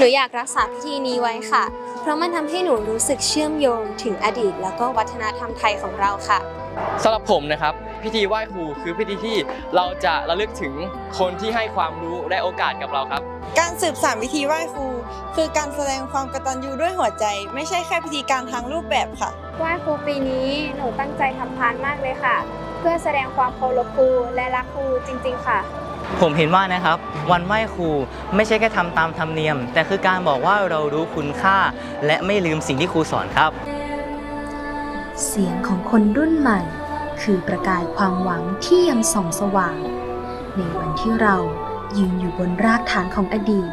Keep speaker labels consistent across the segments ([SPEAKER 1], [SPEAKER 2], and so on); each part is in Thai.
[SPEAKER 1] หนูอยากรักษาพิธีนี้ไว้ค่ะ เพราะมันทำให้หนูรู้สึกเชื่อมโยงถึงอดีต แล้วก็วัฒนธรรมไทยของเราค่ะ
[SPEAKER 2] สำหรับผมนะครับ พิธีไหว้ครูคือพิธีที่เราจะระลึกถึงคนที่ให้ความรู้และโอกาสกับเราครับ
[SPEAKER 3] การสืบสานวิธีไหว้ครู คือการแสดงความกตัญญูด้วยหัวใจ ไม่ใช่แค่พิธีการทางรูปแบบค่ะ
[SPEAKER 4] ไหว้ครูปีนี้หนูตั้งใจทำพานมากเลยค่ะ เพื่อแสดงความเคารพครูและรักครูจริง ๆ ค่ะ
[SPEAKER 5] ผมเห็นว่านะครับ วันไหว้ครูไม่ใช่แค่ทำตามธรรมเนียม แต่คือการบอกว่าเรารู้คุณค่า และไม่ลืมสิ่งที่ครูสอนครับ
[SPEAKER 6] เสียงของคนรุ่นใหม่ คือประกายความหวังที่ยังส่องสว่าง ในวันที่เรายืนอยู่บนรากฐานของอดีต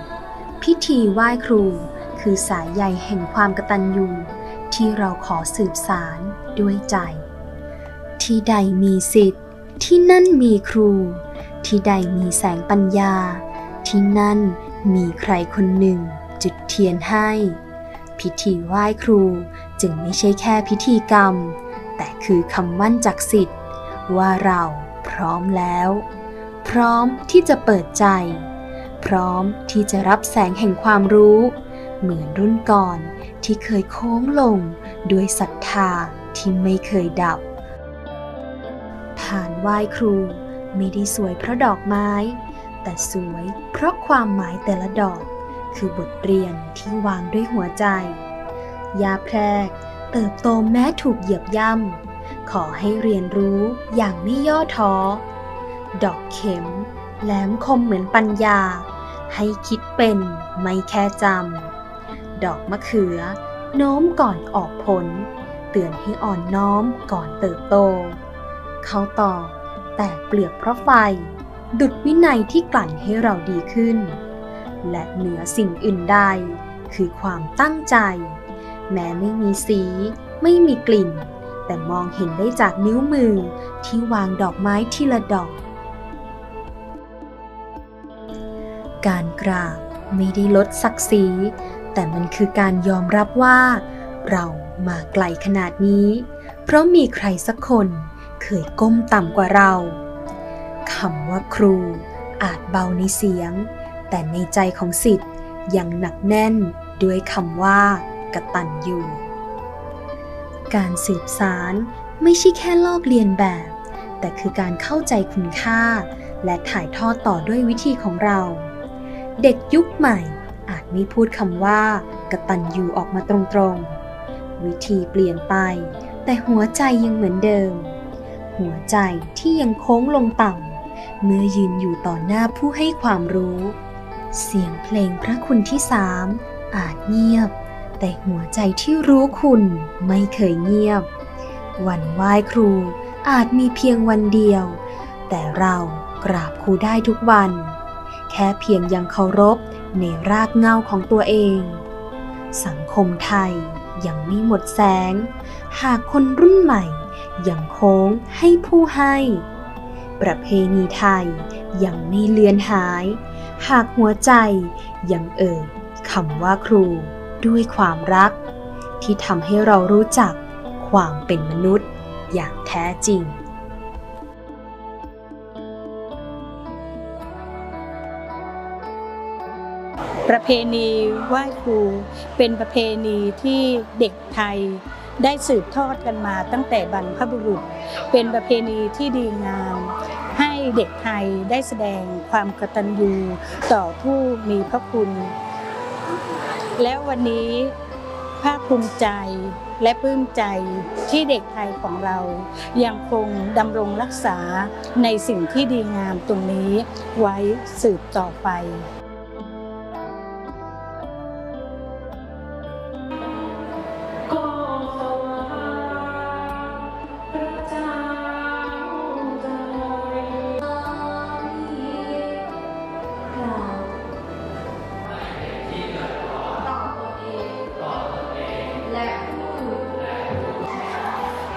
[SPEAKER 6] พิธีไหว้ครู คือสายใยแห่งความกตัญญูที่เราขอสืบสารด้วยใจ ที่ใดมีสิทธิ์ที่นั่นมีครู ที่ใดมีแสงปัญญา ที่นั่นมีใครคนหนึ่งจุดเทียนให้ พิธีไหว้ครูจึงไม่ใช่แค่พิธีกรรม แต่คือคำมั่นจากสิทธิ์ว่าเราพร้อมแล้ว พร้อมที่จะเปิดใจ พร้อมที่จะรับแสงแห่งความรู้ เหมือนรุ่นก่อนที่เคยโค้งลงด้วยศรัทธาที่ไม่เคยดับ ผ่านไหว้ครู ไม่ได้สวยเพราะดอกไม้ แต่สวยเพราะความหมายแต่ละดอก คือบทเรียนที่วางด้วยหัวใจ ยาแพรก เติบโตแม้ถูกเหยียบย่ำขอให้เรียนรู้อย่างไม่ย่อท้อ ดอกเข็ม แหลมคมเหมือนปัญญา ให้คิดเป็นไม่แค่จำ ดอกมะเขือ โน้มก่อนออกผล เตือนให้อ่อนน้อมก่อนเติบโต เขาตอก แตกเปลือกเพราะไฟ ดุดวินัยที่กลั่นให้เราดีขึ้น และเหนือสิ่งอื่นใด คือความตั้งใจ แม้ไม่มีสี ไม่มีกลิ่น แต่มองเห็นได้จากนิ้วมือที่วางดอกไม้ทีละดอก การกราบไม่ได้ลดศักดิ์ศรีแต่มันคือการยอมรับว่า เรามาไกลขนาดนี้ เพราะมีใครสักคน เคยก้มต่ำกว่าเราคำว่าครูอาจเบาในเสียง แต่ในใจของสิทธิ์ยังหนักแน่นด้วยคำว่ากระตัญญูการสืบสารไม่ใช่แค่ลอกเลียนแบบ แต่คือการเข้าใจคุณค่า และถ่ายทอดต่อด้วยวิธีของเรา เด็กยุคใหม่อาจไม่พูดคำว่ากระตัญญูออกมาตรงๆ วิธีเปลี่ยนไป แต่หัวใจยังเหมือนเดิม หัวใจที่ยังโค้งลงต่ำเมื่อยืนอยู่ต่อหน้าผู้ให้ความรู้ เสียงเพลงพระคุณที่สามอาจเงียบ แต่หัวใจที่รู้คุณไม่เคยเงียบ วันไหว้ครูอาจมีเพียงวันเดียว แต่เรากราบครูได้ทุกวัน แค่เพียงยังเคารพในรากเงาของตัวเอง สังคมไทย ยังไม่หมดแสง หากคนรุ่นใหม่ยังโค้งให้ผู้ให้ ประเพณีไทยยังไม่เลือนหาย หากหัวใจยังเอ่ยคำว่าครูด้วยความรัก ที่ทำให้เรารู้จักความเป็นมนุษย์อย่างแท้จริง
[SPEAKER 7] ประเพณีไหว้ครู เป็นประเพณีที่เด็กไทยได้สืบทอดกันมาตั้งแต่บรรพบุรุษ เป็นประเพณีที่ดีงาม ให้เด็กไทยได้แสดงความกตัญญูต่อผู้มีพระคุณ และวันนี้ภาคภูมิใจและปลื้มใจที่เด็กไทยของเรา ยังคงดำรงรักษาในสิ่งที่ดีงามตรงนี้ไว้สืบต่อไป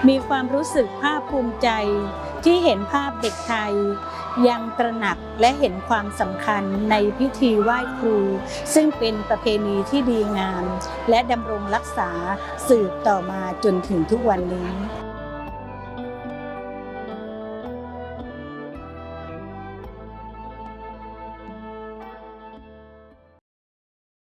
[SPEAKER 7] มีความรู้สึกภาคภูมิใจที่เห็นภาพเด็กไทย ยังตระหนักและเห็นความสำคัญในพิธีไหว้ครู ซึ่งเป็นประเพณีที่ดีงาม และดำรงรักษาสืบต่อมาจนถึงทุกวันนี้